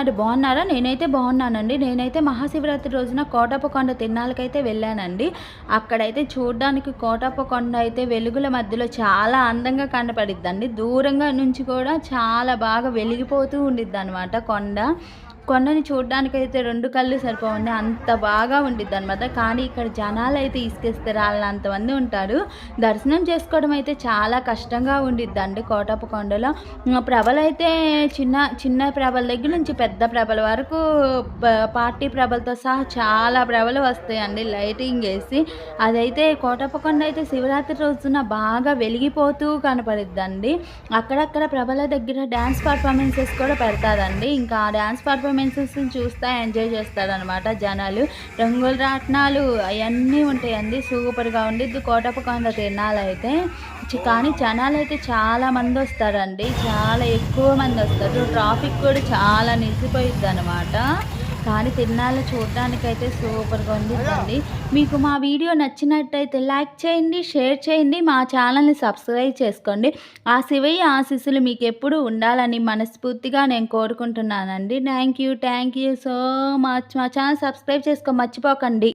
అది బాగున్నారా? నేనైతే బాగున్నానండి. నేనైతే మహాశివరాత్రి రోజున కోటప్పకొండ తిన్నాలకైతే వెళ్ళానండి. అక్కడైతే చూడడానికి కోటప్పకొండ అయితే వెలుగుల మధ్యలో చాలా అందంగా కనపడిద్దండి. దూరంగా నుంచి కూడా చాలా బాగా వెలిగిపోతూ ఉండిద్ది అనమాట కొండ. కొండని చూడడానికైతే రెండు కళ్ళు సరిపోవండి. అంత బాగా ఉండిద్ది అనమాట కానీ ఇక్కడ జనాలు అయితే ఇసుకేస్తే రాళ్ళంతమంది ఉంటారు. దర్శనం చేసుకోవడం అయితే చాలా కష్టంగా ఉండిద్దండి కోటప్ప కొండలో. ప్రభలైతే చిన్న చిన్న ప్రభల దగ్గర నుంచి పెద్ద ప్రభల వరకు పార్టీ ప్రభలతో సహా చాలా ప్రభలు వస్తాయండి లైటింగ్ వేసి. అదైతే కోటప్ప కొండ అయితే శివరాత్రి రోజున బాగా వెలిగిపోతూ కనపడిద్దండి. అక్కడక్కడ ప్రభల దగ్గర డ్యాన్స్ పర్ఫార్మెన్సెస్ కూడా పెడతాదండి ఇంకా ఆ డ్యాన్స్ పర్ఫార్మెన్స్ పర్ఫార్మెన్సెస్ని చూస్తూ ఎంజాయ్ చేస్తారనమాట జనాలు. రంగుల రాట్నాలు అవన్నీ ఉంటాయండి సూపర్గా ఉండిద్ది కోటప్పకొండ తిరణాలైతే కానీ జనాలు అయితే చాలా మంది వస్తారండి. చాలా ఎక్కువ మంది వస్తారు. ట్రాఫిక్ కూడా చాలా నిలిచిపోయిద్ది అనమాట కానీ తిరునాళ్ళు చూడడానికైతే సూపర్గా ఉండిద్దండి మీకు మా వీడియో నచ్చినట్టయితే లైక్ చేయండి షేర్ చేయండి మా ఛానల్ని సబ్స్క్రైబ్ చేసుకోండి. ఆ శివయ్య ఆశీస్సులు మీకు ఎప్పుడు ఉండాలని మనస్ఫూర్తిగా నేను కోరుకుంటున్నానండి. Thank you thank you so much. మా ఛానల్ సబ్స్క్రైబ్ చేసుకో మర్చిపోకండి.